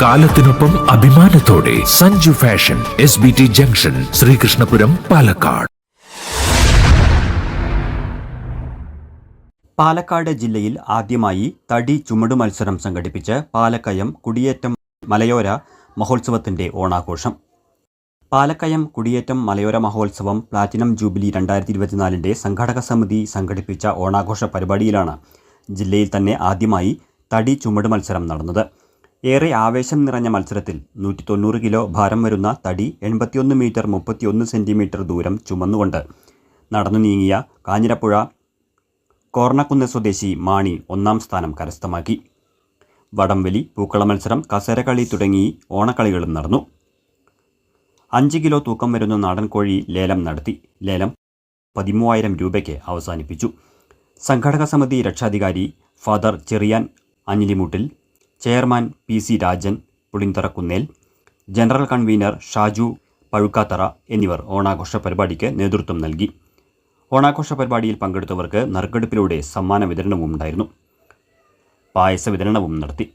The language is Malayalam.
കാലത്തിനൊപ്പം അഭിമാനത്തോടെ Sanju fashion S B T junction Sreekrishnapuram Palakkad. Palakkad ജില്ലയിൽ ആദ്യമായി തടി ചുമടു മത്സരം സംഘടിപ്പിച്ച് പാലക്കയം കുടിയേറ്റം മലയോര മഹോത്സവത്തിന്റെ ഓണാഘോഷം. പാലക്കയം കുടിയേറ്റം മലയോര മഹോത്സവം പ്ലാറ്റിനം ജൂബിലി രണ്ടായിരത്തി ഇരുപത്തിനാലിന്റെ സംഘാടക സമിതി സംഘടിപ്പിച്ച ഓണാഘോഷ പരിപാടിയിലാണ് ജില്ലയിൽ തന്നെ ആദ്യമായി തടി ചുമട് മത്സരം നടന്നത്. ഏറെ ആവേശം നിറഞ്ഞ മത്സരത്തിൽ നൂറ്റി തൊണ്ണൂറ് കിലോ ഭാരം വരുന്ന തടി എൺപത്തിയൊന്ന് മീറ്റർ മുപ്പത്തിയൊന്ന് സെന്റിമീറ്റർ ദൂരം ചുമന്നുകൊണ്ട് നടന്നു നീങ്ങിയ കാഞ്ഞിരപ്പുഴ കോർണക്കുന്ന് സ്വദേശി മാണി ഒന്നാം സ്ഥാനം കരസ്ഥമാക്കി. വടംവലി പൂക്കള മത്സരം കസരകളി തുടങ്ങി ഓണക്കളികളും നടന്നു. അഞ്ച് കിലോ തൂക്കം വരുന്ന നാടൻ കോഴി ലേലം നടത്തി. ലേലം പതിമൂവായിരം രൂപയ്ക്ക് അവസാനിപ്പിച്ചു. സംഘടക സമിതി രക്ഷാധികാരി father Cherian Anjilimuttil chairman P C Rajan Pulintharakunnel general convener Shaju Pazhukkathara എന്നിവർ ഓണാഘോഷ പരിപാടിക്ക് നേതൃത്വം നൽകി. ഓണാഘോഷ പരിപാടിയിൽ പങ്കെടുത്തവർക്ക് നറുക്കെടുപ്പിലൂടെ സമ്മാന വിതരണവും ഉണ്ടായിരുന്നു. പായസ വിതരണവും നടത്തി.